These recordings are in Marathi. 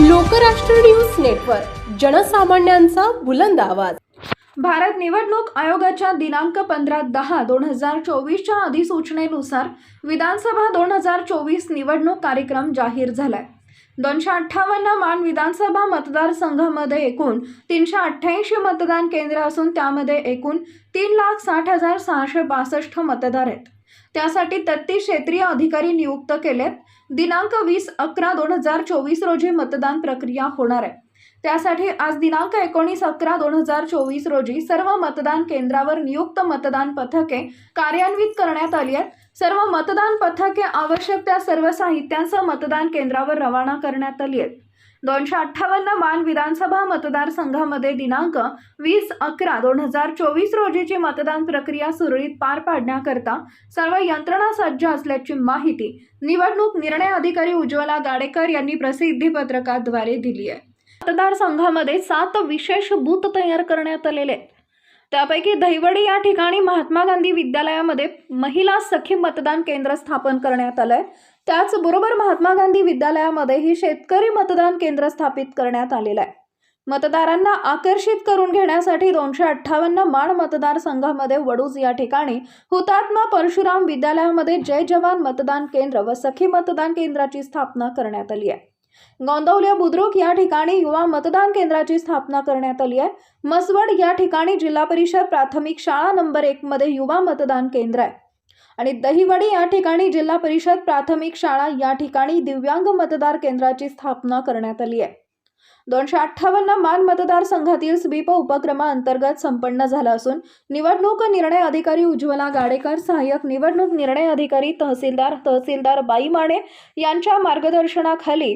लोकराष्ट्र न्यूज नेटवर्क जनसामान्यांचा बुलंद आवाज. भारत निवडणूक आयोगाच्या दिनांक पंधरा दहा दोन हजार चोवीसच्या अधिसूचनेनुसार विधानसभा दोन हजार चोवीस निवडणूक कार्यक्रम जाहीर झालाय. दोनशे अठ्ठावन्न मान विधानसभा मतदारसंघामध्ये एकूण तीनशे अठ्ठ्याऐंशी मतदान केंद्र असून त्यामध्ये एकूण तीन लाख साठ हजार सहाशे बासष्ट मतदार आहेत. त्यासाठी तत्ती क्षेत्रीय अधिकारी नियुक्त केलेत. दिनांक वीस अकरा दोन हजार चोवीस रोजी मतदान प्रक्रिया होणार आहे. त्यासाठी आज दिनांक एकोणीस अकरा दोन हजार चोवीस रोजी सर्व मतदान केंद्रावर नियुक्त मतदान पथके कार्यान्वित करण्यात आली आहेत. सर्व मतदान पथके आवश्यक त्या सर्व साहित्यांसह मतदान केंद्रावर रवाना करण्यात आली आहेत. दोनशे अठ्ठावन्न मान विधानसभा मतदारसंघामध्ये दिनांक वीस अकरा दोन हजार चोवीस रोजीची मतदान प्रक्रिया सुरळीत पार पाडण्याकरता सर्व यंत्रणा सज्ज असल्याची माहिती निवडणूक निर्णय अधिकारी उज्ज्वला गाडेकर यांनी प्रसिद्धी पत्रकाद्वारे दिली आहे. मतदारसंघामध्ये सात विशेष बूथ तयार करण्यात आलेले आहेत. त्यापैकी दहिवडी या ठिकाणी महात्मा गांधी विद्यालयामध्ये महिला सखी मतदान केंद्र स्थापन करण्यात आलंय. त्याचबरोबर महात्मा गांधी विद्यालयामध्येही शेतकरी मतदान केंद्र स्थापित करण्यात आलेलं आहे. मतदारांना आकर्षित करून घेण्यासाठी दोनशे अठ्ठावन्न माण मतदारसंघामध्ये वडूज या ठिकाणी हुतात्मा परशुराम विद्यालयामध्ये जय जवान मतदान केंद्र व सखी मतदान केंद्राची स्थापना करण्यात आली आहे. गोंदवल्या बुद्रुक या ठिकाणी युवा मतदान केंद्राची स्थापना करण्यात आली आहे. मसवड या ठिकाणी जिल्हा परिषद प्राथमिक शाळा नंबर एक मध्ये युवा मतदान केंद्र आहे. आणि दहिवडी या ठिकाणी जिल्हा परिषद प्राथमिक शाळा या ठिकाणी दिव्यांग मतदार केंद्राची स्थापना करण्यात आली आहे. दोनशे अठ्ठावन्न मान मतदारसंघातील स्वीप उपक्रमाअंतर्गत संपन्न झाला असून निवडणूक निर्णय अधिकारी उज्ज्वला गाडेकर सहाय्यक निवडणूक निर्णय अधिकारी तहसीलदार तहसीलदार बाई माने यांच्या मार्गदर्शनाखाली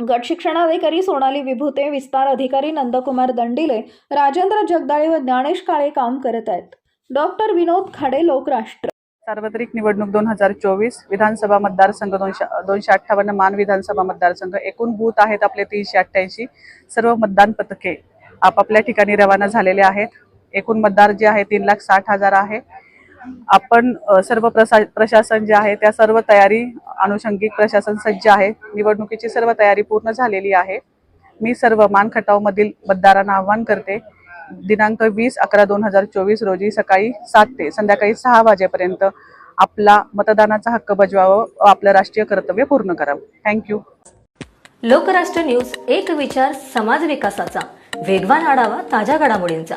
गट शिक्षणाधिकारी सोनाली विभूते विस्तार अधिकारी नंदकुमार दंडिले राजेंद्र जगदाळे व ज्ञानेश काळे काम करत आहेत. डॉक्टर विनोद खाडे लोकराष्ट्र. सार्वत्रिक निवडणूक दोन हजार चोवीस विधानसभा मतदारसंघ दोनशे दोनशे अठ्ठावन्न मान विधानसभा मतदारसंघ एकूण बूथ आहेत आपले तीनशे अठ्ठ्याऐंशी. सर्व मतदान पथके आपापल्या ठिकाणी रवाना झालेले आहेत. एकूण मतदार जे आहे तीन लाख साठ हजार आहे. आपण सर्व प्रसा प्रशासन जे आहे त्या सर्व तयारी अनुषंगिक प्रशासन सज्ज आहे. निवडणुकीची सर्व तयारी पूर्ण झालेली आहे. मी सर्व मानखटावमधील मतदारांना आव्हान करते दिनांक वीस अकरा दोन हजार चोवीस रोजी सकाळी सात ते संध्याकाळी सहा वाजेपर्यंत आपला मतदानाचा हक्क बजवावं व आपलं राष्ट्रीय कर्तव्य पूर्ण करावं. थँक्यू लोकराष्ट्र न्यूज एक विचार समाज विकासाचा. वेगवान आढावा ताज्या घडामोडींचा.